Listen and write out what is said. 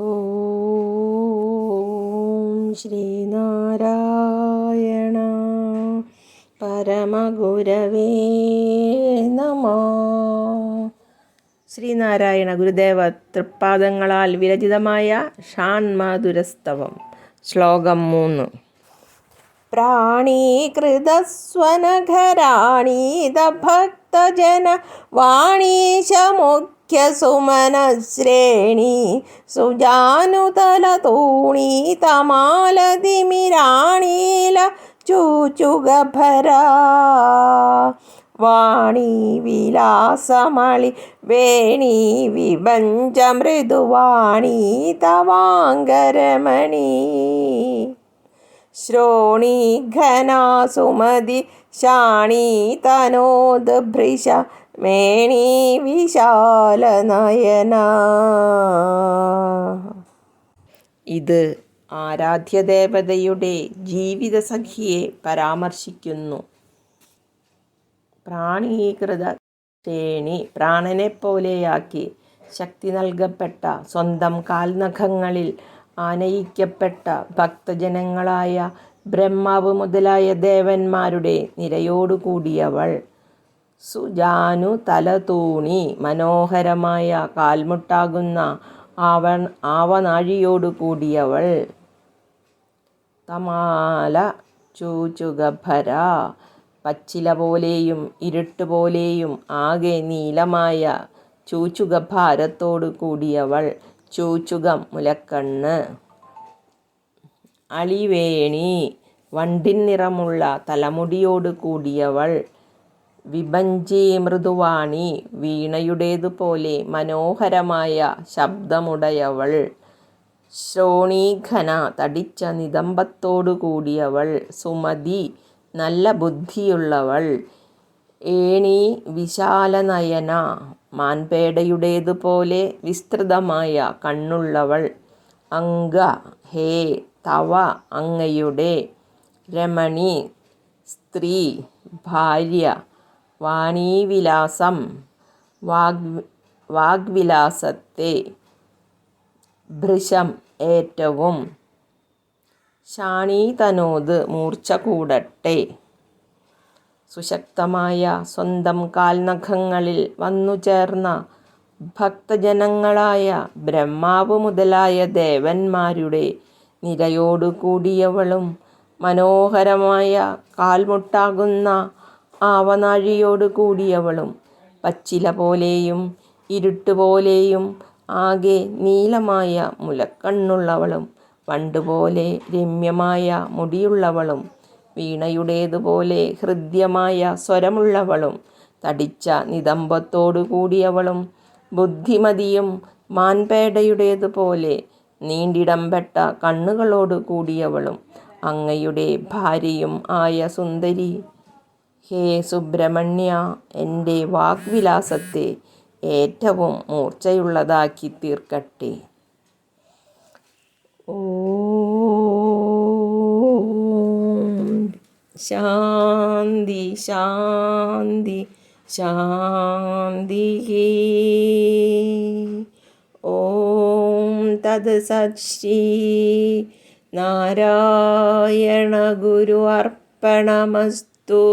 ഓം ശ്രീനാരായണ പരമഗുരവേ നമ. ശ്രീനാരായണ ഗുരുദേവ തൃപ്പാദങ്ങളാൽ വിരചിതമായ ഷാൺമാധുരസ്തവം. ശ്ലോകം മൂന്ന്. പ്രാണീകൃതസ്വനഘരാണീത ഭക്തജന വാണീശമുഖ്യസുമനശ്രേണി സുജാനുതലതൂണീതമാലതിമിരാണീല ചൂചുഗഭരാ വാണി വിലാസമളി വേണി വിഭഞ്ച മൃദുവാണി തവാങ്കരമണി. ശ്രോണി ഘനാസുമതി സുമതി ശാണീ ഭൃശ മേണീ വിശാല നയന ഇത് ആരാധ്യദേവതയുടെ ജീവിതസഖിയെ പരാമർശിക്കുന്നു. പ്രാണീകൃത ശ്രേണി പ്രാണനെപ്പോലെയാക്കി ശക്തി നൽകപ്പെട്ട സ്വന്തം കാൽനഖങ്ങളിൽ ആനയിക്കപ്പെട്ട ഭക്തജനങ്ങളായ ബ്രഹ്മാവ് മുതലായ ദേവന്മാരുടെ നിരയോടുകൂടിയവൾ. സുജാനു തലതൂണി മനോഹരമായ കാൽമുട്ടാകുന്ന ആവൺ ആവനാഴിയോടുകൂടിയവൾ. തമാല ചൂചുകഭര പച്ചില പോലെയും ഇരുട്ട് പോലെയും ആകെ നീലമായ ചൂചുഗഭാരത്തോടു കൂടിയവൾ ചൂചുകം മുലക്കണ്ണ്. അളിവേണി വണ്ടിൻ നിറമുള്ള തലമുടിയോട് കൂടിയവൾ വിഭഞ്ചി മൃദുവാണി വീണയുടേതുപോലെ മനോഹരമായ ശബ്ദമുടയവൾ ശ്രോണീഘന തടിച്ച നിതംബത്തോടു കൂടിയവൾ സുമതി നല്ല ബുദ്ധിയുള്ളവൾ ഏണി വിശാലനയന മാൻപേടയുടേതുപോലെ വിസ്തൃതമായ കണ്ണുള്ളവൾ അങ്ക ഹേ തവ അങ്ങയുടെ രമണി സ്ത്രീ ഭാര്യ വാണീവിലാസം വാഗ് വാഗ്വിലാസത്തെ ഭൃശം ഏറ്റവും. ശാണീതനോത് മൂർച്ച കൂടട്ടെ. സുശക്തമായ സ്വന്തം കാൽനഖങ്ങളിൽ വന്നു ചേർന്ന ഭക്തജനങ്ങളായ ബ്രഹ്മാവ് മുതലായ ദേവന്മാരുടെ നിരയോടു കൂടിയവളും മനോഹരമായ കാൽമുട്ടാകുന്ന ആവനാഴിയോട് കൂടിയവളും പച്ചില പോലെയും ഇരുട്ടുപോലെയും ആകെ നീലമായ മുലക്കണ്ണുള്ളവളും വണ്ടുപോലെ രമ്യമായ മുടിയുള്ളവളും വീണയുടേതുപോലെ ഹൃദ്യമായ സ്വരമുള്ളവളും തടിച്ച നിതംബത്തോടു കൂടിയവളും ബുദ്ധിമതിയും മാൻപേടയുടേതുപോലെ നീണ്ടിടംപെട്ട കണ്ണുകളോടു കൂടിയവളും അങ്ങയുടെ ഭാര്യയും ആയ സുന്ദരി. ഹേ സുബ്രഹ്മണ്യ എന്റെ വാഗ്വിലാസത്തെ ഏറ്റവും മൂർച്ചയുള്ളതാക്കി തീർക്കട്ടെ. ശാന്തി ശാന്തി ശാന്തി ഓം തത് സത് നാരായണ ഗുരു അർപ്പണമസ്തു.